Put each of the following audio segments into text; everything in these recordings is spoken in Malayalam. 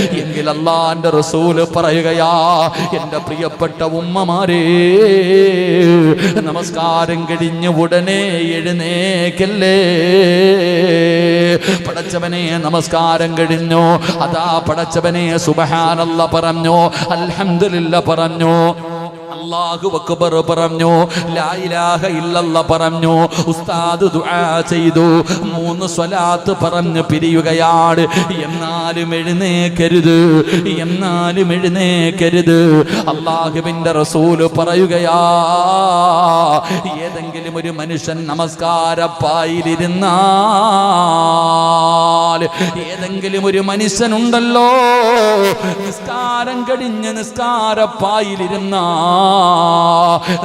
എങ്കിൽ അള്ളാന്റെ റസൂൽ പറയുകയാ എന്റെ പ്രിയപ്പെട്ട ഉമ്മമാരെ നമസ്കാരം കഴിഞ്ഞ് ഉടനെ എഴുന്നേക്കല്ലേ? പടച്ചവനെ നമസ്കാരം കഴിഞ്ഞു. അതാ പടച്ചവനെ സുബഹാനല്ല പറഞ്ഞു അൽഹംദുലില്ല പറഞ്ഞു. അല്ലാഹു അക്ബർ പറഞ്ഞു ലാ ഇലാഹ ഇല്ലല്ല പറഞ്ഞു ഉസ്താദ് ദുആ ചെയ്തു മൂന്ന് സ്വലാത്ത് പറഞ്ഞു പിരിയുകയാണ്. എന്നാലും എഴുന്നേക്കരുത് എന്നാലും എഴുന്നേക്കരുത്. അള്ളാഹുവിന്റെ റസൂൽ പറയുകയാ ഏതെങ്കിലും ഒരു മനുഷ്യൻ നമസ്കാരപ്പായിലിരുന്നാൽ ഏതെങ്കിലും ഒരു മനുഷ്യനുണ്ടല്ലോ നിസ്കാരം കഴിഞ്ഞ് നിസ്കാരപ്പായിലിരുന്ന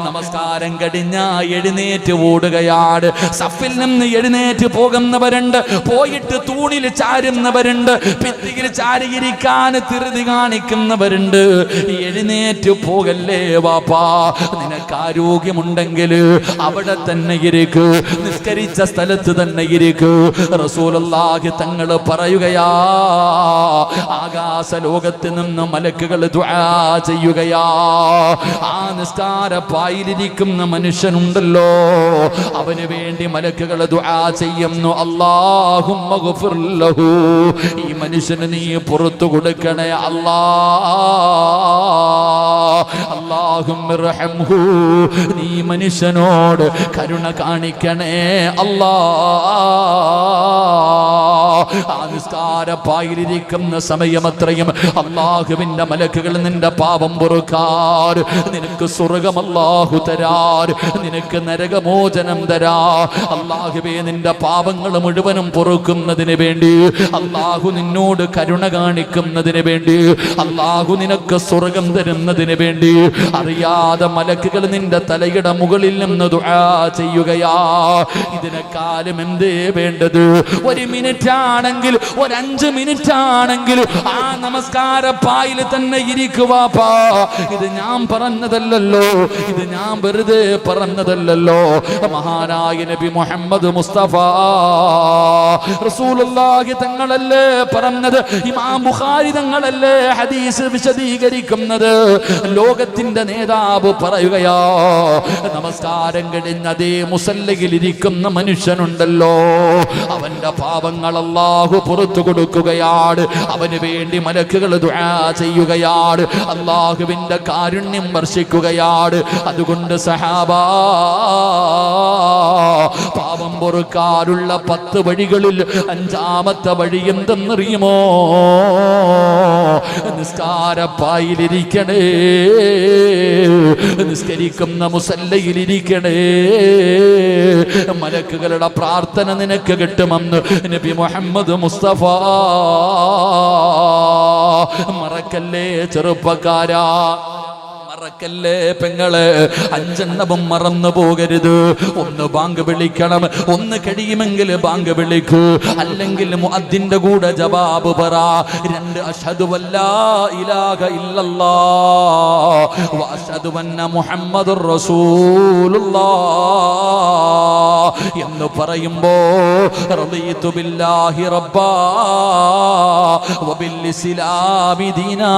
നമസ്കാരം കടിഞ്ഞ എഴുന്നേറ്റ് ഓടുകയാണ്. സഫിൽ നിന്ന് എഴുന്നേറ്റ് പോകുന്നവരുണ്ട്. പോയിട്ട് തൂണിൽ ചാരുന്നവരുണ്ട്. ഭിത്തിയിൽ ചാരിയിരിക്കാൻ തിരുതി കാണിക്കുന്നവരുണ്ട്. എഴുന്നേറ്റ് പോകല്ലേ വാപ്പാ? നിനക്ക് ആരോഗ്യമുണ്ടെങ്കിൽ അവിടെ തന്നെ ഇരിക്കു. നിസ്കരിച്ച സ്ഥലത്ത് തന്നെ ഇരിക്കു. റസൂലുള്ളാഹി തങ്ങൾ പറയുകയാ ആകാശ ലോകത്ത് നിന്ന് മലക്കുകൾ ചെയ്യുകയാ. ആ നിസ്കാര പായിലിരിക്കുന്ന മനുഷ്യനുണ്ടല്ലോ. അവന് വേണ്ടി മലക്കുകൾ ദുആ ചെയ്യുന്നു. അല്ലാഹു ഗഫിർ ലഹു. ഈ മനുഷ്യന് നീ പുറത്തു കൊടുക്കണേ അല്ലാ. അല്ലാഹുമ്മ നീ മനുഷ്യനോട് കരുണ കാണിക്കണേ അല്ലാ. ആ സമയം സമയമത്രയും അള്ളാഹുവിന്റെ മലക്കുകൾ നിന്റെ പാപം പൊറുക്കാർ. നിനക്ക് സ്വർഗം അല്ലാഹു തരാർ. നിനക്ക് നരകമോചനം തരാ. അള്ളാഹുവേ നിന്റെ പാപങ്ങൾ മുഴുവനും പൊറുക്കുന്നതിന് വേണ്ടി അള്ളാഹു നിന്നോട് കരുണ കാണിക്കുന്നതിന് വേണ്ടി അള്ളാഹു നിനക്ക് സ്വർഗം തരുന്നതിന് വേണ്ടി അറിയാതെ മലക്കുകൾ നിന്റെ തലയുടെ മുകളിൽ നിന്ന് ചെയ്യുകയാ. ഇതിനെക്കാലം എന്തേ വേണ്ടത്? ഒരു മിനിറ്റ് ആണെങ്കിൽ ഒരഞ്ച് മിനിറ്റ് ആണെങ്കിൽ ആ നമസ്കാര പായിൽ തന്നെ ഇരിക്കുവാപ്പാ ഇത് ഞാൻ പറഞ്ഞതല്ലല്ലോ. ഇത് ഞാൻ വെറുതെ പറഞ്ഞതല്ലല്ലോ. മഹാനായ നബി മുഹമ്മദ് മുസ്തഫ. റസൂലുള്ളാഹി തങ്ങളല്ലേ പറഞ്ഞത്? ഇമാം ബുഖാരി തങ്ങളല്ലേ ഹദീസ് വിശദീകരിക്കുന്നത്? ലോകത്തിന്റെ നേതാവ് പറയുകയാ നമസ്കാരം കഴിഞ്ഞ അതേ മുസല്ലയിൽ ഇരിക്കുന്ന മനുഷ്യനുണ്ടല്ലോ. അവന്റെ പാപങ്ങൾ അല്ലാഹു പുറത്തു കൊടുക്കുകയാണ്. അവന് വേണ്ടി മലക്കുകൾ ദുആ ചെയ്യുകയാണ്. അള്ളാഹുവിന്റെ കാരുണ്യം വർഷിക്കുകയാണ്. അതുകൊണ്ട് സഹാബ പാപം പൊറുക്കാറുള്ള പത്ത് വഴികളിൽ അഞ്ചാമത്തെ വഴി എന്തെന്നറിയുമോ? നിസ്കാരപ്പായിലിരിക്കണേ. നിസ്കരിക്കുന്ന മുസല്ലയിലിരിക്കണേ. മലക്കുകളുടെ പ്രാർത്ഥന നിനക്ക് കിട്ടുമെന്ന് നബി മുഹമ്മദ് മുസ്തഫ. മറക്കല്ലേ ചെറുപ്പക്കാരാ. മറക്കല്ലേ പെങ്ങൾ? അഞ്ചെണ്ണവും മറന്നു പോകരുത്. ഒന്ന് ബാങ്ക് വിളിക്കണം ഒന്ന് കഴിയുമെങ്കിൽ ബാങ്ക് വിളിക്കൂ. അല്ലെങ്കിൽ അതിന്റെ കൂടെ ജവാബ് പറ. രണ്ട് അഷതുവല്ല വല്ലാ ഇലാഹ ഇല്ലല്ലാ റസൂലുള്ളാ എന്ന് പറയുമ്പോ റളിതു ബില്ലാഹി റബ്ബാ ദീനാ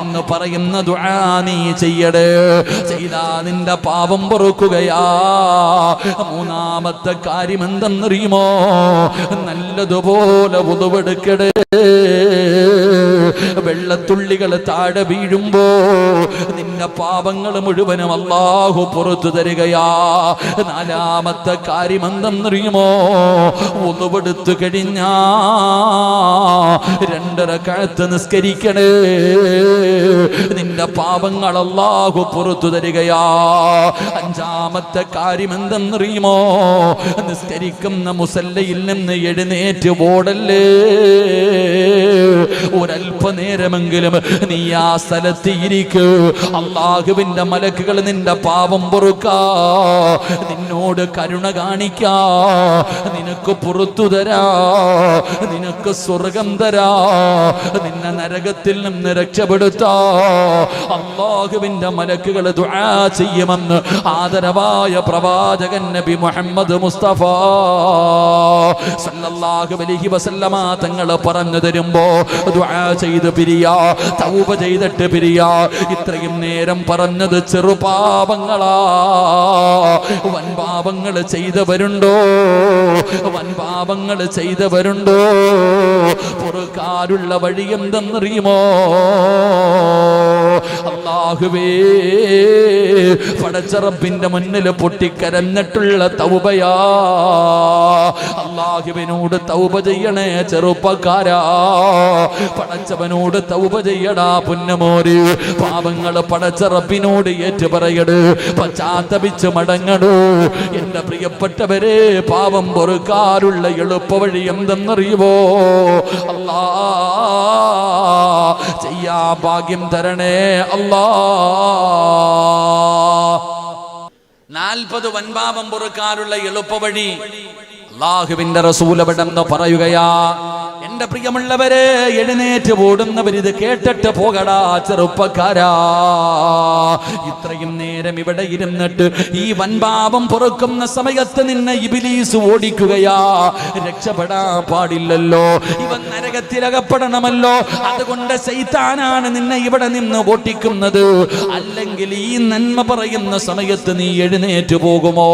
എന്ന് പറയുന്ന ദുആ നീ ചെയ്യടേ. ചെയ്താ നിന്റെ പാപം പൊറുക്കുകയാ. മൂന്നാമത്തെ കാര്യം എന്തെന്നറിയുമോ നല്ലതുപോലെ ഉതവെടുക്കടേ. വെള്ളത്തുള്ളികൾ താഴെ വീഴുമ്പോ നിന്റെ പാപങ്ങൾ മുഴുവനും അള്ളാഹു പുറത്തു തരികയാ. നാലാമത്തെ കാര്യം എന്തെന്നറിയുമോ? ഒന്നുപെടുത്തു കഴിഞ്ഞാ രണ്ടര കഴുത്ത് നിസ്കരിക്കണേ. നിന്റെ പാപങ്ങൾ അള്ളാഹു പുറത്തു തരികയാ. അഞ്ചാമത്തെ കാര്യം എന്തെന്നറിയുമോ? നിസ്കരിക്കുന്ന മുസല്ലയിൽ നിന്ന് എഴുന്നേറ്റ് ഓടല്ലേ. ഒരല്പനേരമെങ്കിലും നീ ആ സ്ഥലത്ത് ഇരിക്കൂ. അള്ളാഹുവിന്റെ മലക്കുകൾ നിന്റെ പാപം പൊറുക്കാ. നിന്നോട് കരുണ കാണിക്കാ. നിനക്ക് പുറത്തു തരാ. നിനക്ക് സ്വർഗം തരാ. നിന്നെ നരകത്തിൽ നിന്ന് രക്ഷപ്പെടുത്താ. അള്ളാഹുവിന്റെ മലക്കുകൾ ദുആ ചെയ്യുമെന്ന് ആദരവായ പ്രവാചകൻ നബി മുഹമ്മദ് മുസ്തഫ സല്ലല്ലാഹു അലൈഹി വസല്ലമ തങ്ങൾ പറഞ്ഞു തരുമ്പോ ദുആ ചെയ്ത് പിരിയാ. തൗബ ചെയ്തിട്ട് പിരിയാ. ഇത്രയും നേരം പറഞ്ഞത് ചെറുപാപങ്ങളാ വൻപാപങ്ങൾ ചെയ്തവരുണ്ടോ? വൻപാപങ്ങൾ ചെയ്തവരുണ്ടോ? പൊറുക്കാരുള്ള വഴി എന്തെന്നറിയുമോ? അള്ളാഹുവേ പടച്ചറപ്പിന്റെ മുന്നിൽ പൊട്ടിക്കരഞ്ഞിട്ടുള്ള തൗബയാ. അള്ളാഹുവിനോട് തൗബ ചെയ്യണേ ചെറുപ്പക്കാരാ. പടച്ചവനോട് തൗബ ചെയ്യടാ പുന്നമോര്. പാപങ്ങൾ പടച്ചറപ്പിനോട് ഏറ്റു പറയട് പശ്ചാത്തപിച്ച് മടങ്ങടൂ. എന്റെ പ്രിയപ്പെട്ടവരെ പാപം പൊറുക്കാറുള്ള എളുപ്പ വഴി എന്തെന്നറിയുവോ? അല്ലാ ചെയ്യാ ഭാഗ്യം തരണേ അല്ലാ. നാൽപ്പത് വൻപാപം പൊറുക്കാറുള്ള എളുപ്പ വഴി അള്ളാഹുവിന്റെ റസൂലവിടെന്ന് പറയുകയാ. എന്റെ പ്രിയമുള്ളവരെ എഴുന്നേറ്റ് ഓടുന്നവരിത് കേട്ടിട്ട് പോകടാ ചെറുപ്പക്കാരാ. ഇത്രയും നേരം ഇവിടെ ഇരുന്നിട്ട് ഈ വൻപാപം പൊറുക്കുന്ന സമയത്ത് നിന്നെ ഇബിലീസ് ഓടിക്കുകയാ. രക്ഷപ്പെടാൻ പാടില്ലല്ലോ. ഇവൻ നരകത്തിലകപ്പെടണമല്ലോ. അതുകൊണ്ട് സൈത്താനാണ് നിന്നെ ഇവിടെ നിന്ന് ഓട്ടിക്കുന്നത്. അല്ലെങ്കിൽ ഈ നന്മ പറയുന്ന സമയത്ത് നീ എഴുന്നേറ്റ് പോകുമോ?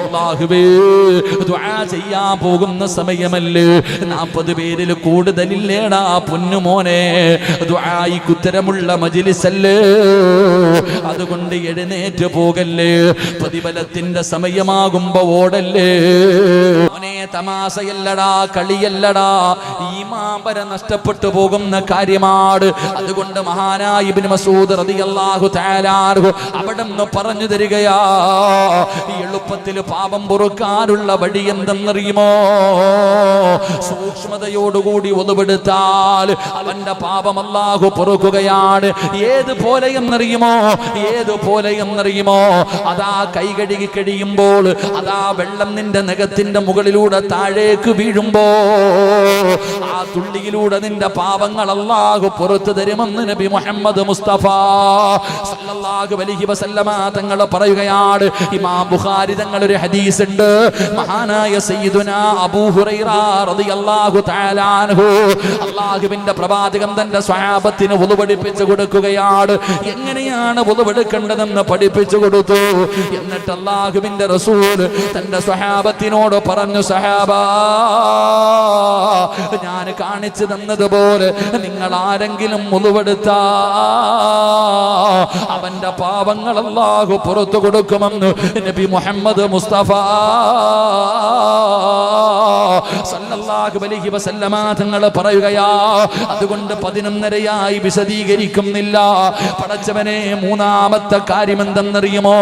അള്ളാഹുവേ ദുആ ചെയ്യാൻ പോകുന്ന സമയമല്ലേ. നാൽപ്പത് പേരിൽ കൂടുതലില്ലേടാ പൊന്നുമോനെ? കുത്തരമുള്ള ഉത്തരമുള്ള മജിലിസല്ലേ? അതുകൊണ്ട് എഴുന്നേറ്റ് പോകല്ലേ. പ്രതിഫലത്തിന്റെ സമയമാകുമ്പോ ഓടല്ലേ? മോനെ തമാശയല്ലടാ കളിയല്ലടാ. ഈ മാമ്പര നഷ്ടപ്പെട്ടു പോകുന്ന കാര്യമാണ്. അതുകൊണ്ട് മഹാനായ ഇബ്നു മസൂദ് റളിയല്ലാഹു അൻഹു അവിടുന്ന് പറഞ്ഞു തരികയാ എളുപ്പത്തിൽ പാപം പൊറുക്കാനുള്ള വഴി എന്തെന്നറിയുമോ? സൂക്ഷ്മതയോടുകൂടി ഒതുപെടുത്താൽ അവന്റെ പാപം അല്ലാഹു പൊറുക്കുകയാണ്. ഏത് പോലെ എന്നറിയുമോ? ഏത് പോലെ എന്നറിയുമോ? അതാ കൈ കഴുകി കഴിയുമ്പോൾ അതാ വെള്ളം നിന്റെ നഖത്തിന്റെ മുകളിലൂടെ താഴേക്ക് വീഴുമ്പോ ആ തുള്ളിയിലൂടെ നിന്റെ പാപങ്ങൾ അള്ളാഹു പുറത്തു തരുമെന്ന് നബി മുഹമ്മദ് മുസ്തഫ സല്ലല്ലാഹു അലൈഹി വസല്ലമ തങ്ങൾ പറയുകയാണ്. ഇമാം ബുഖാരി തങ്ങൾ ഒരു ഹദീസ് ഉണ്ട് മഹാനായ സയ്യിദുനാ അബൂ ഹുറൈറ റളിയല്ലാഹു തആല അൻഹു അള്ളാഹുവിന്റെ പ്രവാചകൻ തന്റെ സ്വഹാബത്തിന് വുളു പഠിപ്പിച്ചു കൊടുക്കുകയാണ്. എങ്ങനെയാണ് വുളു എടുക്കേണ്ടതെന്ന് പഠിപ്പിച്ചു കൊടുത്തു. എന്നിട്ട് അള്ളാഹുവിന്റെ റസൂൽ തന്റെ സ്വഹാബത്തിനോട് പറഞ്ഞു ഞാൻ കാണിച്ചു തന്നതുപോലെ നിങ്ങൾ ആരെങ്കിലും മുതുവെടുത്ത അവന്റെ പാപങ്ങൾ അല്ലാഹു പുറത്തു കൊടുക്കുമെന്ന് നബി മുഹമ്മദ് മുസ്തഫ സല്ലല്ലാഹു അലൈഹി വസല്ലമ പറയുകയാ അതുകൊണ്ട് പതിനൊന്നരയായി വിശദീകരിക്കുന്നില്ല. പടച്ചവനെ മൂന്നാമത്തെ കാര്യം എന്തെന്നറിയുമോ?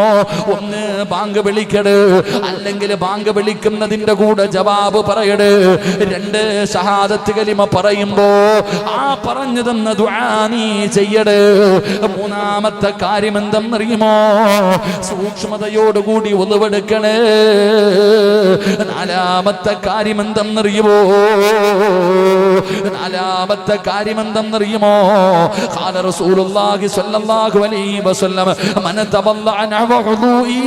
ഒന്ന് ബാങ്ക് വിളിക്കട് അല്ലെങ്കിൽ ബാങ്ക് വിളിക്കുന്നതിന്റെ കൂടെ ജവാബ് പറയട്. രണ്ട് ഷഹാദത്ത് കലിമ പറയുമ്പോ ആ പറഞ്ഞു തന്ന ദുആ നീ ചെയ്യട്. മൂന്നാമത്തെ കാര്യം എന്തെന്നറിയുമോ? സൂക്ഷ്മതയോടുകൂടി ഒളിവെടുക്കണേ. നാലാമത്തെ കാര്യം എന്തെന്നറിയുമോ നാലാമത്തെ കാര്യം എന്തെന്നറിയുമോ? ഖാല റസൂലുള്ളാഹി സ്വല്ലല്ലാഹു അലൈഹി വസല്ലം അൻ നഹവ ഹുദൂഇ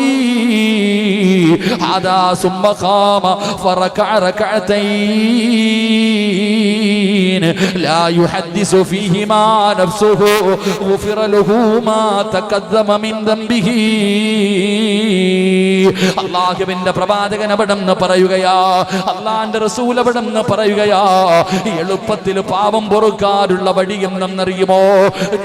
ഹാദാ സുമ്മ ഖാമ ഫറകഅ ركعتين. لا يحدث فيهما نفسه. ഗുഫിറ له ما തഖദ്ദമ من ذنبه. അള്ളാഹുവിന്റെ പ്രവാചകൻ അവിടെന്ന് പറയുകയാ. അള്ളാന്റെ റസൂൽ അവിടെന്ന് പറയുകയാ. എളുപ്പത്തിൽ പാപം പൊറുക്കാറുള്ള വഴി എന്നറിയുമോ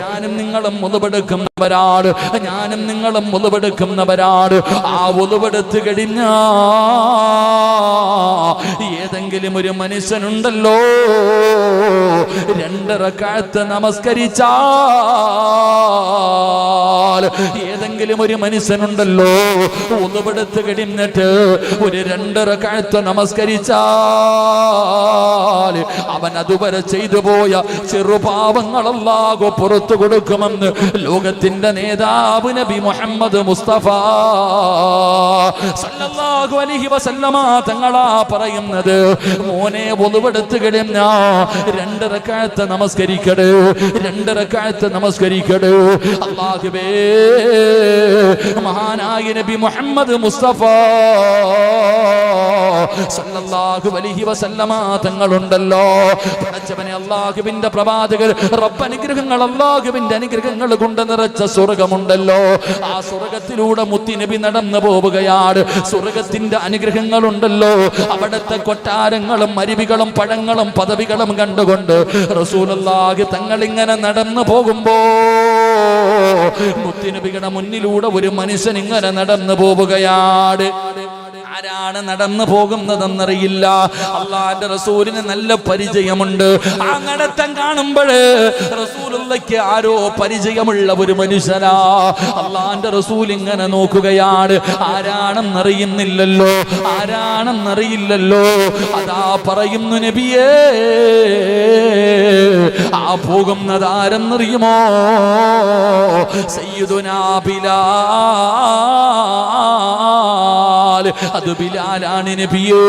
ഞാനും നിങ്ങളും മുതുപെടുക്കുന്നവരാണ് ഞാനും നിങ്ങളും മുതുപെടുക്കുന്നവരാണ് ആ ഒതുവെടുത്ത് കഴിഞ്ഞ ഏതെങ്കിലും ഒരു മനുഷ്യനുണ്ടല്ലോ. രണ്ടരക്കാലത്ത് നമസ്കരിച്ചാൽ ഏതെങ്കിലും ഒരു മനുഷ്യനുണ്ടല്ലോ. ഒന്നുപെടുത്ത് കിടന്നിട്ട് ഒരു രണ്ടരക്കാലത്ത് നമസ്കരിച്ചാൽ അവൻ അതുവരെ ചെയ്തു പോയ ചെറുപാവങ്ങളല്ലാകോ പുറത്തു കൊടുക്കുമെന്ന് ലോകത്തിന്റെ നേതാവ് നബി മുഹമ്മദ് മുസ്തഫ സല്ലല്ലാഹു അലൈഹി വസല്ലമ തങ്ങളാ പറയുന്നത്. മോനെ ഒന്നുപെടുത്ത് കിടന്ന. രണ്ടരക്കാലത്ത് നമസ്കരിക്കട്. രണ്ടരക്കാലത്ത് നമസ്കരിക്കട്. അള്ളാഹുബേ മഹാനായ നബി മുഹമ്മദ് മുസ്തഫ. സല്ലല്ലാഹു അലൈഹി വസല്ലമ തങ്ങളുണ്ടല്ലോ. പടച്ചവനെ അള്ളാഹുവിന്റെ പ്രവാചകർ റബ്ബ് അനുഗ്രഹങ്ങൾ അള്ളാഹുവിന്റെ അനുഗ്രഹങ്ങൾ കൊണ്ട് നിറച്ച സ്വർഗമുണ്ടല്ലോ. ആ സ്വർഗത്തിലൂടെ മുത്തി നബി നടന്നു പോവുകയാണ്. സ്വർഗത്തിന്റെ അനുഗ്രഹങ്ങളുണ്ടല്ലോ. അവിടുത്തെ കൊട്ടാരങ്ങളും അരുവികളും പഴങ്ങളും പദവികളും കണ്ടുകൊണ്ട് റസൂലുള്ളാഹി തങ്ങൾ ഇങ്ങനെ നടന്നു പോകുമ്പോ മുത്തിനബിയുടെ മുന്നിലൂടെ ഒരു മനുഷ്യൻ ഇങ്ങനെ നടന്നു പോവുകയാണ്. ആരാണ് നടന്നു പോകുന്നതെന്നറിയില്ല. അള്ളാന്റെ റസൂലിന് നല്ല പരിചയമുണ്ട്. ആ നടത്തം കാണുമ്പോൾ റസൂലുള്ളക്ക് ആരോ പരിചയമുള്ള ഒരു മനുഷ്യനാ. അള്ളാന്റെ റസൂൽ ഇങ്ങനെ നോക്കുകയാണ്. ആരാണെന്നറിയുന്നില്ലല്ലോ. ആരാണെന്നറിയില്ലല്ലോ. അതാ പറയുന്നു നബിയേ ആ പോകുന്നതാരെന്നറിയുമോ? സയ്യിദുനാ നബിയേ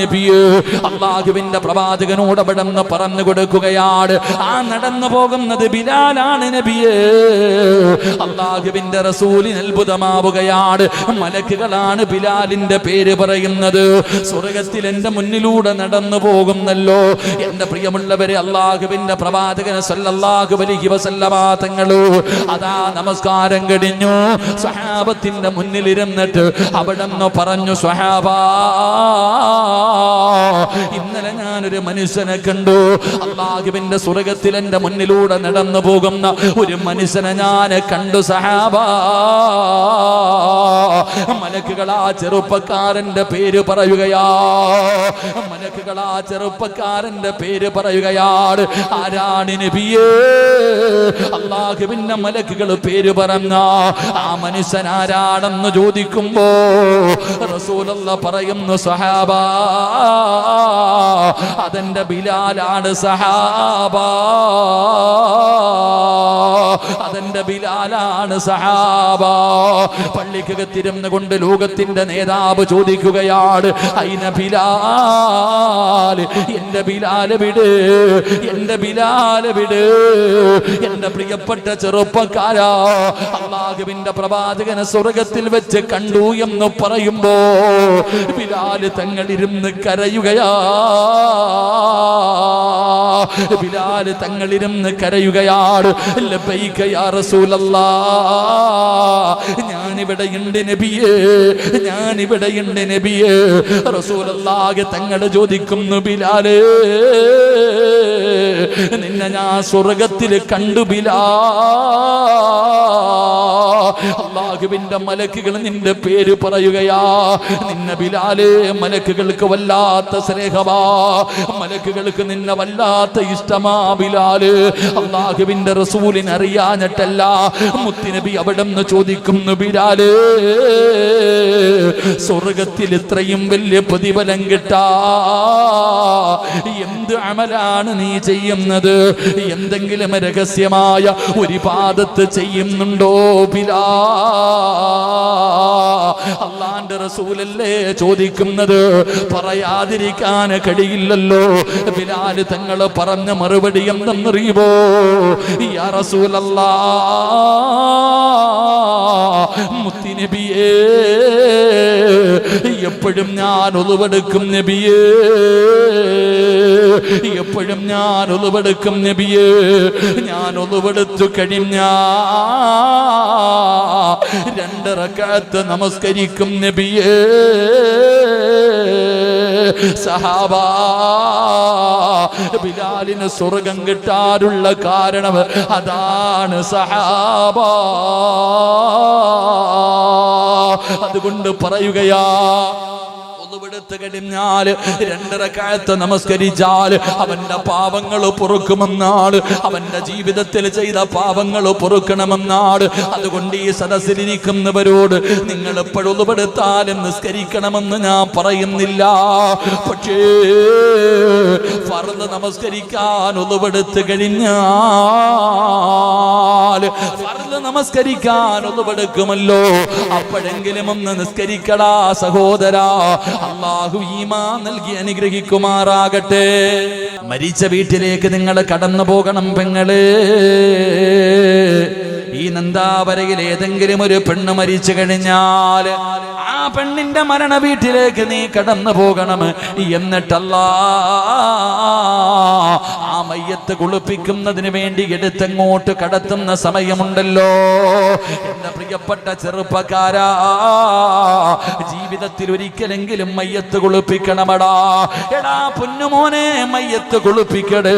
നബിയേ. അള്ളാഹുവിന്റെ പ്രവാചകനോട് അവിടെന്ന് പറഞ്ഞു കൊടുക്കുകയാണ്. ആ നടന്നു പോകുന്നത് ബിലാലാണ് നബിയേ. അള്ളാഹുവിന്റെ റസൂലിന് അത്ഭുതമാവുകയാണ്. മലക്കുകളാണ് ബിലാലിന്റെ പേര് പറയുന്നത്. സ്വർഗത്തിൽ എന്റെ മുന്നിലൂടെ നടന്നു പോകുന്നല്ലോ. എന്റെ പ്രിയമുള്ളവരെ അള്ളാഹുവിന്റെ പ്രവാചകനെ സല്ലല്ലാഹു അലൈഹി വസല്ലമ അതാ നമസ്കാരം കഴിഞ്ഞു. സഹാബത്തിന്റെ മുന്നിലിരുന്നിട്ട് അവിടെ നിന്ന് പറഞ്ഞു സ്വഹാബ ഇന്നലെ ഞാനൊരു മനുഷ്യനെ കണ്ടു. അള്ളാഹുവിന്റെ സ്വർഗത്തിൽ എന്റെ മുന്നിലൂടെ നടന്നു പോകുന്ന ഒരു മനുഷ്യനെ ഞാൻ കണ്ടു സഹാബ മലക്കുകൾ ആ ചെറുപ്പക്കാരന്റെ പേര് പറയുകയാ. മലക്കുകൾ ആ ചെറുപ്പക്കാരന്റെ പേര് പറയുകയാണ് ആരാണ് നബിയേ? അള്ളാഹുവിന്റെ മലക്കുകൾ പേര് പറഞ്ഞ. ആ മനുഷ്യൻ ആരാണെന്ന് ചോദിക്കുമ്പോ റസൂലുള്ള പറയുന്നു സഹാബ അതെന്റെ ബിലാലാണ് സഹാബ. അതെന്റെ ബിലാലാണ് സഹാബ. പള്ളിക്കകത്തിരുന്ന് കൊണ്ട് ലോകത്തിന്റെ നേതാവ് ചോദിക്കുകയാണ് അയിന ബിലാൽ? എന്റെ ബിലാൽ വിട് എന്റെ ബിലാൽ വിട്. എന്റെ പ്രിയപ്പെട്ട ചെറുപ്പക്കാരാ അള്ളാഹുവിന്റെ പ്രവാചകനെ സ്വർഗത്തിൽ വെച്ച് കണ്ടു. എന്ന് പറയുമ്പോ ബിലാൽ തങ്ങളിരുന്ന് കരയുകയാ. ബിലാൽ തങ്ങളിരുന്ന് കരയുകയാണ്. ഞാനിവിടെ ഉണ്ട് നബിയേ. ഞാനിവിടെ ഉണ്ട് നബിയേ. റസൂലല്ലാഹ് തങ്ങളെ ചോദിക്കുന്നു ബിലാലേ. നിന്നെ ഞാൻ സ്വർഗത്തിൽ കണ്ടു ബിലാ അള്ളാഹുവിന്റെ മലക്കുകൾ നിന്റെ പേര് പറയുകയാ. നിന്നെ ബിലാലെ മലക്കുകൾക്ക് വല്ലാത്ത സ്നേഹമാ. മലക്കുകൾക്ക് നിന്നെ വല്ലാത്ത ഇഷ്ടമാ ബിലാൽ. അള്ളാഹുവിന്റെ റസൂലിനറിയാഞ്ഞിട്ടല്ല മുത്തിനബി അവിടെ നിന്ന് ചോദിക്കുന്നു ബിലാൽ. സ്വർഗത്തിൽ ഇത്രയും വലിയ പ്രതിഫലം കിട്ടാ. എന്ത് അമലാണ് നീ ചെയ്യുന്നത്? എന്തെങ്കിലും രഹസ്യമായ ഒരു പാദത്ത് ചെയ്യുന്നുണ്ടോ ബിലാ അള്ളാന്റെ റസൂലല്ലേ ചോദിക്കുന്നത്? പറയാതിരിക്കാൻ കഴിയില്ലല്ലോ. ബിലാൽ തങ്ങൾ പറഞ്ഞ മറുപടി എന്തെന്നറിയുമോ? യാ റസൂലല്ലാ മുത്തിനബിയേ എപ്പോഴും ഞാൻ ഒളിവെടുക്കും നബിയേ. എപ്പോഴും ഞാൻ ഒളിവെടുക്കും നബിയേ. ഞാൻ ഒളിവെടുത്തു കഴിഞ്ഞ രണ്ടറക്കാത്ത് നമസ്കരിക്കും നബിയേ. സഹാബ ബിലാലിന് സ്വർഗം കിട്ടാനുള്ള കാരണം അതാണ് സഹാബ. അതുകൊണ്ട് പറയുകയാ ഒന്നുവെടുത്ത് കഴിഞ്ഞാൽ രണ്ടരക്കാലത്ത് നമസ്കരിച്ചാൽ അവന്റെ പാപങ്ങൾ പൊറുക്കുമെന്നാണ്. അവന്റെ ജീവിതത്തിൽ ചെയ്ത പാപങ്ങൾ പൊറുക്കണമെന്നാണ്. അതുകൊണ്ട് ഈ സദസ്സിലിരിക്കുന്നവരോട് നിങ്ങൾ എപ്പോഴും ഒന്നുപെടുത്താലും നിസ്കരിക്കണമെന്ന് ഞാൻ പറയുന്നില്ല. പക്ഷേ ഫർദ് നമസ്കരിക്കാൻ ഒതുപെടുത്ത് കഴിഞ്ഞാൽ ഫർദ് നമസ്കരിക്കാൻ ഒതുപെടുക്കുമല്ലോ അപ്പോഴെങ്കിലും ഒന്ന് നിസ്കരിക്കടാ സഹോദരാ. അള്ളാഹു ഈമാ നൽകി അനുഗ്രഹിക്കുമാറാകട്ടെ. മരിച്ച വീട്ടിലേക്ക് നിങ്ങൾ കടന്നു പോകണം പെങ്ങൾ. ഈ നന്ദാവരയിൽ ഏതെങ്കിലും ഒരു പെണ്ണ് മരിച്ചു കഴിഞ്ഞാൽ ആ പെണ്ണിന്റെ മരണ വീട്ടിലേക്ക് നീ കടന്നു പോകണം. എന്നിട്ടല്ല ആ മയ്യത്ത് കുളിപ്പിക്കുന്നതിന് വേണ്ടി എടുത്തങ്ങോട്ട് കടത്തുന്ന സമയമുണ്ടല്ലോ. എന്റെ പ്രിയപ്പെട്ട ചെറുപ്പക്കാരാ ജീവിതത്തിൽ ഒരിക്കലെങ്കിലും മയ്യത്ത് കുളിപ്പിക്കണമടാ. എടാ പൊന്നുമോനെ മയ്യത്ത് കുളിപ്പിക്കടേ.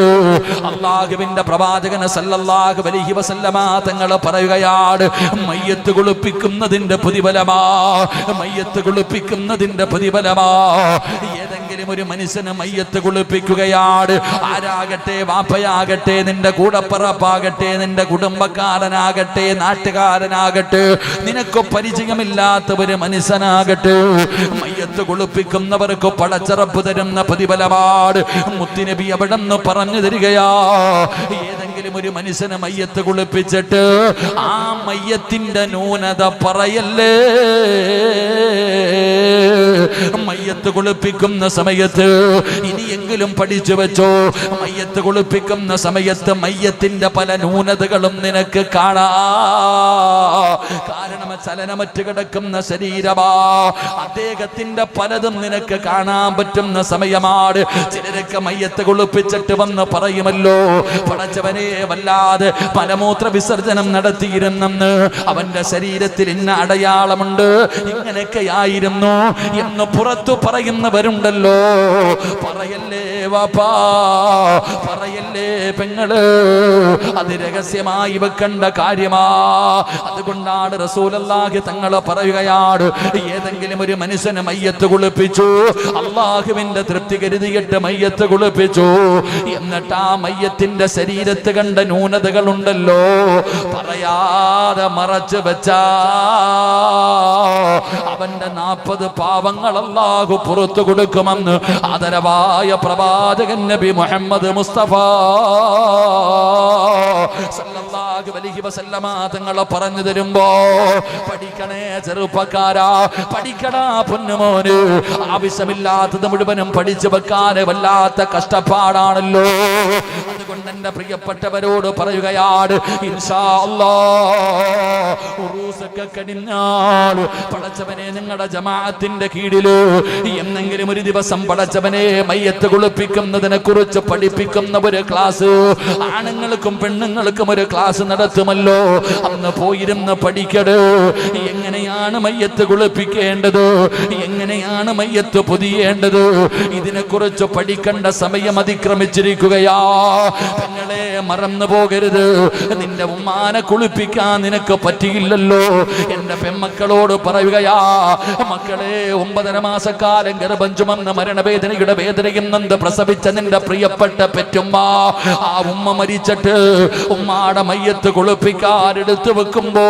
അള്ളാഹുവിന്റെ പ്രവാചകന് സല്ലല്ലാഹു അലൈഹി വസല്ലമാ തങ്ങൾ പറയുകയാണ് മയ്യത്ത് കുളിപ്പിക്കുന്നതിന്റെ പ്രതിഫലമാ മയ്യത്ത് കുളിപ്പിക്കുന്നതിന്റെ പ്രതിഫലമാ. ഏതെങ്കിലും ഒരു മനുഷ്യന് മയ്യത്ത് കുളിപ്പിക്കുകയാണ് ആരാകട്ടെ വാപ്പയാകട്ടെ നിന്റെ കൂടപ്പറപ്പാകട്ടെ നിന്റെ കുടുംബക്കാരനാകട്ടെ നാട്ടുകാരനാകട്ടെ നിനക്ക് പരിചയമില്ലാത്ത ഒരു മനുഷ്യനാകട്ടെ മയ്യത്ത് കുളിപ്പിക്കുന്നവർക്ക് പടച്ചറപ്പ് തരുന്ന പ്രതിഫലമാണ് മുത്തിനബി അവിടെ നിന്ന് പറഞ്ഞു തരികയാ. ഏതെങ്കിലും ഒരു മനുഷ്യനെ മയ്യത്ത് കുളിപ്പിച്ചിട്ട് ആ മയ്യത്തിന്റെ ന്യൂനത പറയല്ലേ? മയ്യത്ത് കുളിപ്പിക്കുന്ന സമയത്ത് ഇനിയെങ്കിലും പഠിച്ചു വെച്ചോ? മയ്യത്ത് കുളിപ്പിക്കുന്ന സമയത്ത് മയ്യത്തിന്റെ പല ന്യൂനതകളും നിനക്ക് കാണാ. കാരണം ചലനമറ്റ് കിടക്കുന്ന ശരീരമാ. അദ്ദേഹത്തിന്റെ പലതും നിനക്ക് കാണാൻ പറ്റുന്ന സമയമാണ്. ചിലരൊക്കെ മയ്യത്ത് കുളിപ്പിച്ചിട്ട് വന്ന് പറയുമല്ലോ പടച്ചവനെ വല്ലാതെ പലമൂത്ര വിസർജനം നടത്തിയിരുന്നെന്ന് അവന്റെ ശരീരത്തിൽ ഇന്ന അടയാളമുണ്ട്. ഇങ്ങനെയൊക്കെ ആയിരുന്നു എന്ന് പുറത്തു പറയുന്നവരുണ്ടല്ലോ. പറയല്ലേ വാപ്പാ പറയല്ലേ പെങ്ങൾ അത് രഹസ്യമായി വെക്കേണ്ട കാര്യമാ. അതുകൊണ്ടാണ് റസൂലല്ലാഹി തങ്ങളെ പറയുകയാണ് ഏതെങ്കിലും ഒരു മനുഷ്യന് മയ്യത്ത് കുളിപ്പിച്ചു അള്ളാഹുവിന്റെ തൃപ്തി കരുതിയിട്ട് മയ്യത്ത് കുളിപ്പിച്ചു എന്നിട്ട് ആ മയ്യത്തിന്റെ ശരീരത്ത് കണ്ട ന്യൂനതകളുണ്ടല്ലോ. പറയാതെ മറച്ചു വെച്ച അവന്റെ നാൽപ്പത് പാവങ്ങളല്ലാഹു പുറത്തു കൊടുക്കുമെന്ന് ആദരവായ പ്രവാചകൻ നബി മുഹമ്മദ് മുസ്തഫ തങ്ങളെ പറഞ്ഞു തരുമ്പോ പഠിക്കണേ ചെറുപ്പക്കാരാ പഠിക്കടാ പൊന്നുമോന്. ആവശ്യമില്ലാത്തത് മുഴുവനും പഠിച്ചു വെക്കാന് വല്ലാത്ത കഷ്ടപ്പാടാണല്ലോ. അതുകൊണ്ട് എന്റെ പ്രിയപ്പെട്ടവരോട് പറയുകയാണ് പടച്ചവനെ നിങ്ങളുടെ ജമാഅത്തിന്റെ കീഴിൽ എന്നെങ്കിലും ഒരു ദിവസം പടച്ചവനെ മയ്യത്ത് കുളിപ്പിക്കുന്നതിനെ കുറിച്ച് പഠിപ്പിക്കുന്ന ഒരു ക്ലാസ് ആണുങ്ങൾക്കും പെണ്ണുങ്ങൾക്കും ഒരു ക്ലാസ് നടത്തുമല്ലോ. അന്ന് പോയിരുന്ന് പഠിക്കട് എങ്ങനെയാണ് മയ്യത്ത് കുളിപ്പിക്കേണ്ടത് എങ്ങനെയാണ് മയ്യത്ത് പൊതിയേണ്ടത് ഇതിനെക്കുറിച്ച് പഠിക്കേണ്ട സമയം അതിക്രമിച്ചിരിക്കുകയാ. പെങ്ങളെ മറന്നു പോകരുത്. നിന്റെ ഉമ്മാനെ കുളിപ്പിക്കാൻ നിനക്ക് പറ്റിയില്ലല്ലോ. എന്റെ പെമ്മക്കളോട് പറയുകയാ മക്കളെ ഒമ്പതര മാസക്കാലം ഗർഭം ചുമന്ന മരണവേദനയുടെ വേദനയും നന്ദ പ്രസവിച്ച നിന്റെ പ്രിയപ്പെട്ട പെറ്റുമ്മ ആ ഉമ്മ മരിച്ചിട്ട് ഉമ്മാടെ മയ്യത്ത് കുളിപ്പിക്കാരെടുത്ത് വെക്കുമ്പോ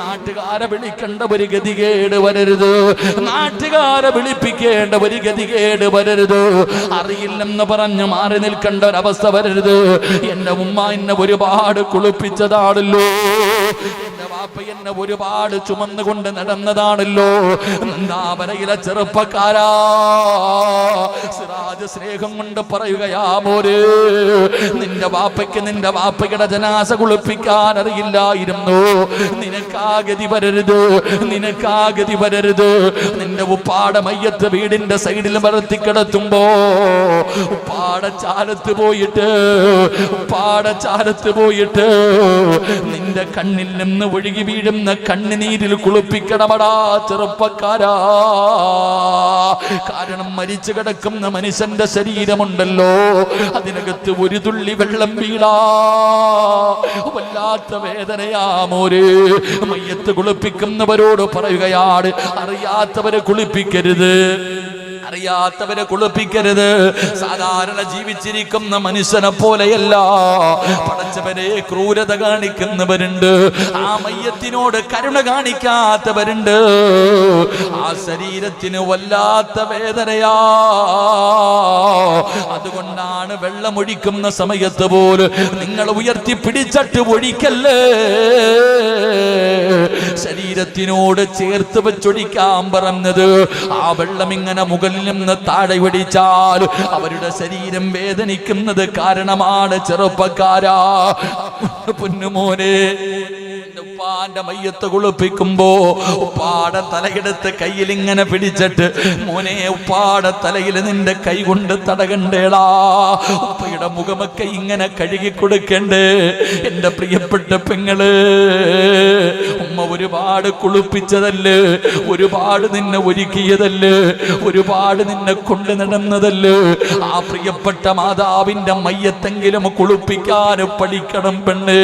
നാട്ടുകാരെ വിളിക്കേണ്ട ഒരു ഗതികേട് വരരുത്. നാട്ടുകാരെ വിളിപ്പിക്കേണ്ട ഒരു ഗതികേട് വരരുത്. അറിയില്ലെന്ന് പറഞ്ഞു മാറി നിൽക്കേണ്ട ഒരവസ്ഥ വരരുത്. എന്റെ ഉമ്മ എന്നെ ഒരുപാട് കുളിപ്പിച്ചതാണല്ലോ. എന്റെ വാപ്പ എന്നെ ഒരുപാട് ചുമന്നുകൊണ്ട് നടന്നതാണല്ലോ. നന്ദാവരയിലെ ചെറുപ്പക്കാരാ? സിറാജ് സ്നേഹം കൊണ്ട് പറയുകയാ മോര് നിന്റെ വാപ്പയ്ക്ക് നിന്റെ വാപ്പയുടെ ജനാസ കുളിപ്പിക്കാൻ അറിയില്ലായിരുന്നു നിനക്കാഗതി വരരുത് നിനക്കാഗതി വരരുത്. നിന്റെ ഉപ്പാട മയ്യത്ത് വീടിന്റെ സൈഡിൽ വളർത്തി കിടത്തുമ്പോ ഉപ്പാട ചാലത്ത് പോയിട്ട് ഉപ്പാട ചാലത്ത് പോയിട്ട് നിന്റെ കണ്ണിൽ നിന്ന് ഒഴുകി വീഴുന്ന കണ്ണുനീരിൽ കുളിപ്പിക്കണമടാ ചെറുപ്പക്കാരാ. കാരണം മരിച്ചു കിടക്കുന്ന മനുഷ്യന്റെ ശരീരമുണ്ടല്ലോ. അതിനകത്ത് ഒരു തുള്ളി വെള്ളം വീളാ വല്ലാത്ത വേദനയാ മോര്. മയ്യത്ത് കുളിപ്പിക്കുന്നവരോട് പറയുകയാണ് അറിയാത്തവരെ കുളിപ്പിക്കരുത്. അറിയാത്തവരെ കുളിപ്പിക്കരുത്. സാധാരണ ജീവിച്ചിരിക്കുന്ന മനുഷ്യനെ പോലെയല്ല. പടച്ചവരെ ക്രൂരത കാണിക്കുന്നവരുണ്ട്. ആ മയ്യത്തിനോട് കരുണ കാണിക്കാത്തവരുണ്ട്. ആ ശരീരത്തിന് വല്ലാത്ത വേദനയാ. അതുകൊണ്ടാണ് വെള്ളമൊഴിക്കുന്ന സമയത്ത് പോലും നിങ്ങൾ ഉയർത്തി പിടിച്ചിട്ട് ഒഴിക്കല്ലേ? ശരീരത്തിനോട് ചേർത്ത് വെച്ചൊഴിക്കാൻ പറഞ്ഞത് ആ വെള്ളം ഇങ്ങനെ മുകളിൽ നിന്ന് താഴെ പിടിച്ചാൽ അവരുടെ ശരീരം വേദനിക്കുന്നത് കാരണമാണ് ചെറുപ്പക്കാരാ. പൊന്നുമോനെ. ഉപ്പാന്റെ മയ്യത്ത് കുളിപ്പിക്കുമ്പോ ഉപ്പാടെ തലയെടുത്ത് കയ്യിൽ ഇങ്ങനെ പിടിച്ചിട്ട് മോനെ ഉപ്പാടെ തലയിൽ നിന്റെ കൈ കൊണ്ട് തടകണ്ടേടാ. ഉപ്പയുടെ മുഖമൊക്കെ ഇങ്ങനെ കഴുകി കൊടുക്കണ്ടേ. എന്റെ പ്രിയപ്പെട്ട പെങ്ങൾ ഉമ്മ ഒരുപാട് കുളിപ്പിച്ചതല്ലേ ഒരുപാട് നിന്നെ ഒരുക്കിയതല്ലേ ഒരുപാട് നിന്നെ കൊണ്ടു നടന്നതല്ലേ. ആ പ്രിയപ്പെട്ട മാതാവിന്റെ മയ്യത്തെങ്കിലും കുളിപ്പിക്കാൻ പഠിക്കണം പെണ്ണ്.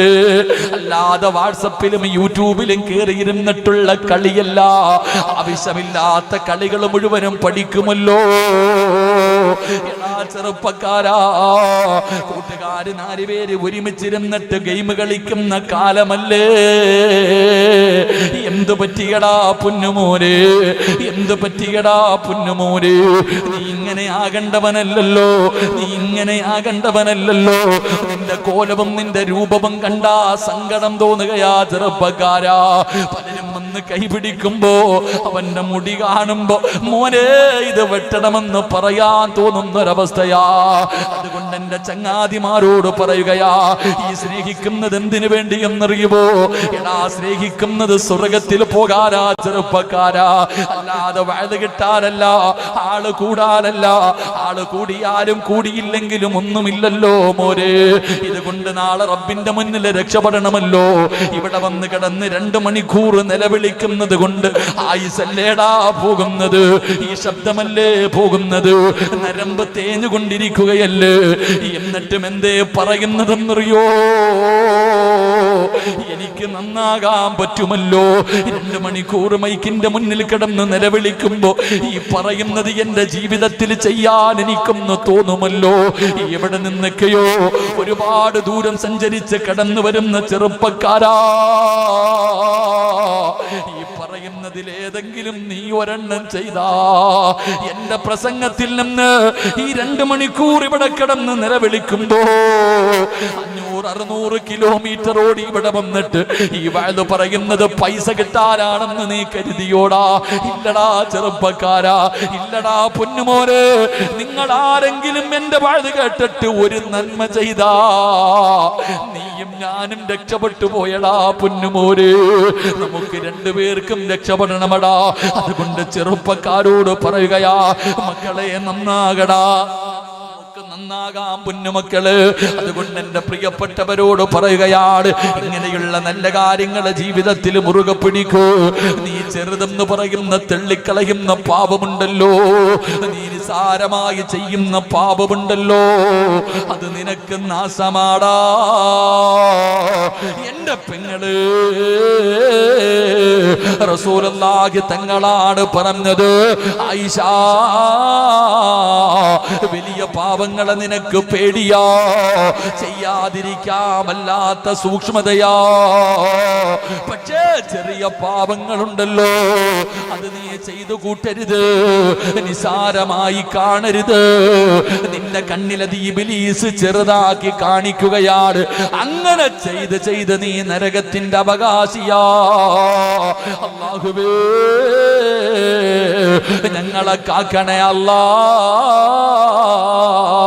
അല്ലാതെ വാട്സപ്പിലും യൂട്യൂബിലും കയറിയിരുന്നിട്ടുള്ള കളിയല്ല. ആവശ്യമില്ലാത്ത കളികൾ മുഴുവനും പഠിക്കുമല്ലോ. ചെറുപ്പക്കാരാ കൂട്ടുകാര് നാലുപേര് ഒരുമിച്ചിരുന്നിട്ട് ഗെയിം കളിക്കുന്ന കാലമല്ലേ? എന്തു പറ്റിയടാ പുന്നുമോര് എന്തു പറ്റിയടാ പുന്നുമോര് നീ ഇങ്ങനെ ആകണ്ടവനല്ലല്ലോ. നീ ഇങ്ങനെ ആകണ്ടവനല്ലല്ലോ. നിന്റെ കോലവും നിന്റെ രൂപവും കണ്ടാ സങ്കടം തോന്നുകയാ ചെറുപ്പക്കാരാ പലരും വന്ന് കൈപിടിക്കുമ്പോ അവന്റെ മുടി കാണുമ്പോ മോനെ ഇത് വെട്ടണമെന്ന് പറയാൻ തോന്നുന്ന തോന്നുന്നൊരവസ്ഥയാ. അതുകൊണ്ട് എന്റെ ചങ്ങാതിമാരോട് പറയുകയാ ഈ സ്നേഹിക്കുന്നത് എന്തിനു വേണ്ടി എന്നറിയുമോ എടാ സ്നേഹിക്കുന്നത് സ്വർഗത്തിൽ പോകാനാ ചെറുപ്പക്കാരാ. അല്ലാതെ വയത് കിട്ടാനല്ല ആൾ കൂടാനല്ല. ആൾ കൂടിയാലും കൂടിയില്ലെങ്കിലും ഒന്നുമില്ലല്ലോ മോരെ ഇതുകൊണ്ട് നാളെ റബ്ബിന്റെ മുന്നിൽ രക്ഷപ്പെടണമല്ലോ. ഇവിടെ വന്ന് കിടന്ന് രണ്ട് മണിക്കൂർ നിലവിളിക്കുന്നത് കൊണ്ട് ആയിസല്ലേടാ പോകുന്നത്. ഈ ശബ്ദമല്ലേ പോകുന്നത്. നരമ്പ് തേഞ്ഞുകൊണ്ടിരിക്കുകയല്ലേ. എന്നിട്ടും എന്തേ പറയുന്നതെന്നറിയോ? എനിക്ക് നന്നാകാൻ പറ്റുമല്ലോ. രണ്ട് മണിക്കൂർ മൈക്കിന്റെ മുന്നിൽ കിടന്ന് നിലവിളിക്കുമ്പോ ഈ പറയുന്നത് എന്റെ ജീവിതത്തിൽ ചെയ്യാൻ എനിക്കൊന്ന് തോന്നുമല്ലോ. എവിടെ നിന്നൊക്കെയോ ഒരുപാട് ദൂരം സഞ്ചരിച്ച് കടന്നു വരുന്ന ചെറുപ്പക്കാരാ. ഈ പറയുന്നതിൽ ഏതെങ്കിലും നീ ഒരെണ്ണം ചെയ്താ? എന്റെ പ്രസംഗത്തിൽ നിന്ന് ഈ രണ്ട് മണിക്കൂർ ഇവിടെ കിടന്ന് നിലവിളിക്കുമ്പോ അഞ്ഞൂറ് അറുന്നൂറ് കിലോമീറ്റർ ഓടി ഇവിടെ വന്നിട്ട് ഈ വയത് പറയുന്നത് പൈസ കിട്ടാനാണെന്ന് നീ കരുതിയോടാ. ഇല്ലടാ ചെറുപ്പക്കാരാ ഇല്ലടാ പൊന്നുമോര് നിങ്ങൾ ആരെങ്കിലും എന്റെ വയത് കേട്ടിട്ട് ഒരു നന്മ ചെയ്താ. നീയും ഞാനും രക്ഷപ്പെട്ടു പോയടാ പൊന്നുമോര് നമുക്ക് രണ്ടുപേർക്കും രക്ഷപ്പെടണമടാ. അതുകൊണ്ട് ചെറുപ്പക്കാരോട് പറയുകയാ മക്കളെ നന്നാകടാ. നന്നാകാം പുന്നുമക്കൾ. അതുകൊണ്ട് എന്റെ പ്രിയപ്പെട്ടവരോട് പറയുകയാണ് ഇങ്ങനെയുള്ള നല്ല കാര്യങ്ങൾ ജീവിതത്തിൽ മുറുകെ പിടിക്കൂ. നീ ചെറുതെന്ന് പറയുന്ന തെള്ളിക്കളയുന്ന പാപമുണ്ടല്ലോ. നീ നിസാരമായി ചെയ്യുന്ന പാപമുണ്ടല്ലോ. അത് നിനക്ക് നാശമാടാ. എന്റെ പെങ്ങൾ റസൂലല്ലാഹി തങ്ങളാണ് പറഞ്ഞത് ആയിഷ വലിയ പാപങ്ങളെ നിനക്ക് പേടിയാ? ചെയ്യാതിരിക്കാമല്ലാത്ത സൂക്ഷ്മതയാ. പക്ഷേ ചെറിയ പാപങ്ങളുണ്ടല്ലോ. അത് നീ ചെയ്തു കൂട്ടരുത്. നിസാരമായി കാണരുത്. നിന്റെ കണ്ണിലെ ദീപിലീസ് ചെറുതാക്കി കാണിക്കുകയാണ്. അങ്ങനെ ചെയ്ത് ചെയ്ത് നീ നരകത്തിന്റെ അവകാശിയാ. അള്ളാഹുവേ ഞങ്ങളെ കാക്കണേ അല്ലാ.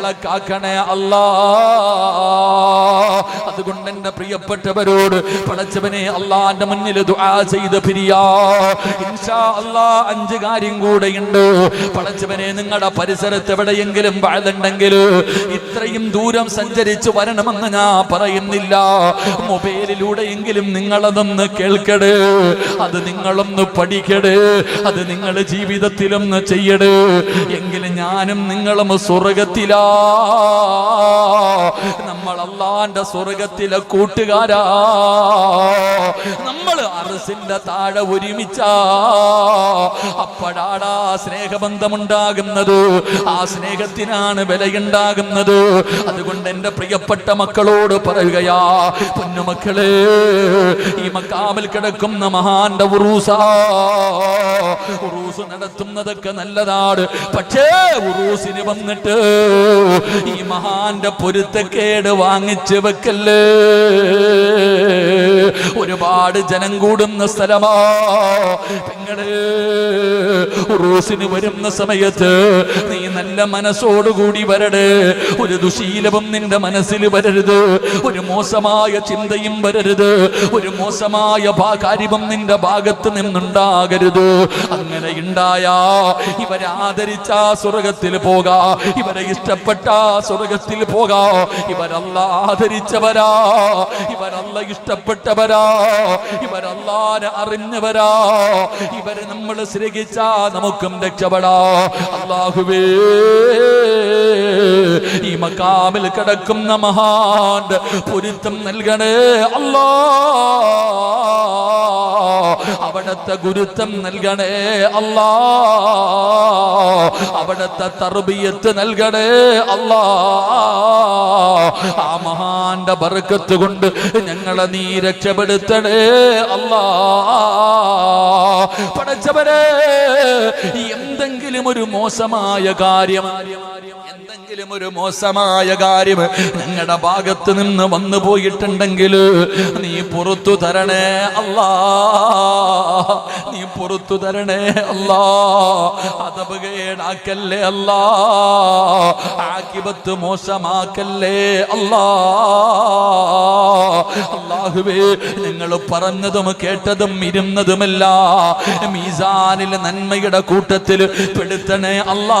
ഞങ്ങളെ കാക്കണേ അല്ല. അതുകൊണ്ട് എന്റെ പ്രിയപ്പെട്ടവരോട് പടച്ചവനെ അള്ളാന്റെ മുന്നിൽ ദുആ ചെയ്ത് പിരിയാ. അല്ലാ അഞ്ച് കാര്യം കൂടെയുണ്ട്. പടച്ചവനെ നിങ്ങളുടെ പരിസരത്ത് എവിടെയെങ്കിലും വാഴുണ്ടെങ്കിൽ ഇത്രയും ദൂരം സഞ്ചരിച്ച് വരണമെന്ന് ഞാൻ പറയുന്നില്ല. മൊബൈലിലൂടെയെങ്കിലും നിങ്ങളതൊന്ന് കേൾക്കട്. അത് നിങ്ങളൊന്ന് പഠിക്കട്. അത് നിങ്ങൾ ജീവിതത്തിലൊന്ന് ചെയ്യട്. എങ്കിലും ഞാനും നിങ്ങളും സ്വർഗത്തിലാ. നാം നമ്മൾ അള്ളാന്റെ സ്വർഗത്തിലെ കൂട്ടുകാരാ. നമ്മൾ അറസിന്റെ താഴെ ഒരുമിച്ചാ. അപ്പോഴാടാ സ്നേഹബന്ധമുണ്ടാകുന്നത്. ആ സ്നേഹത്തിനാണ് വിലയുണ്ടാകുന്നത്. അതുകൊണ്ട് എന്റെ പ്രിയപ്പെട്ട മക്കളോട് പറയുകയാ പൊന്നുമക്കളെ ഈ മക്കാമിൽ കിടക്കുന്ന മഹാന്റെ ഉറൂസ. ഉറൂസ് നടത്തുന്നതൊക്കെ നല്ലതാണ്. പക്ഷേ ഉറൂസിന് വന്നിട്ട് ഈ മഹാന്റെ പൊരുത്തക്കേട് വാങ്ങിച്ചു വെക്കല്ലേ? ഒരുപാട് ജനം കൂടുന്ന സ്ഥലമാ. വരുന്ന സമയത്ത് നീ നല്ല മനസ്സോടുകൂടി വരട്. ഒരു ദുശീലവും നിന്റെ മനസ്സിൽ വരരുത്. ഒരു മോശമായ ചിന്തയും വരരുത്. ഒരു മോശമായ കാര്യവും നിന്റെ ഭാഗത്ത് നിന്നുണ്ടാകരുത്. അങ്ങനെ ഉണ്ടായാ ഇവരെ ആദരിച്ച സ്വർഗത്തിൽ പോകാ. ഇവരെ ഇഷ്ടപ്പെട്ട സ്വർഗത്തിൽ പോകാ. ഇവരല്ല ആദരിച്ചവരാ ഇവരല്ല ഇഷ്ടപ്പെട്ടവരാ ഇവരല്ലാരെ അറിഞ്ഞവരാ. ഇവരെ നമ്മൾ സ്നേഹിച്ചാ നമുക്കും രക്ഷപ്പെടാ. അള്ളാഹുവേ ഈ മക്കാമിൽ കിടക്കുന്ന മഹാന്റെ പൊരുത്തം നൽകണേ അല്ലാ. അവിടത്തെ ഗുരുത്വം നൽകണേ അല്ലാ. അവിടത്തെ തർബിയത്ത് നൽകണേ അല്ലാ. ആ മഹാന്റെ ബർക്കത്ത് കൊണ്ട് ഞങ്ങളെ നീ രക്ഷപ്പെടുത്തണേ അല്ലാ. പടച്ചവരെ എന്തെങ്കിലും ഒരു മോശമായ കാര്യം എന്തെങ്കിലും ഒരു മോശമായ കാര്യം ഞങ്ങളുടെ ഭാഗത്ത് നിന്ന് വന്നു പോയിട്ടുണ്ടെങ്കിൽ നീ പുറത്തു തരണേ അല്ലാ. നീ പുറത്തു തരണേ അല്ലാ. അതപകേടാക്കല്ലേ അല്ലാ. ആക്കിപത്ത് മോശമാക്കല്ലേ അല്ലാ. അല്ലാഹുവേ നിങ്ങൾ പറഞ്ഞതും കേട്ടതും ഇരുന്നതുമല്ല. മീസാനിലെ നന്മയുടെ കൂട്ടത്തിൽ പെടുത്തണേ അല്ലാ.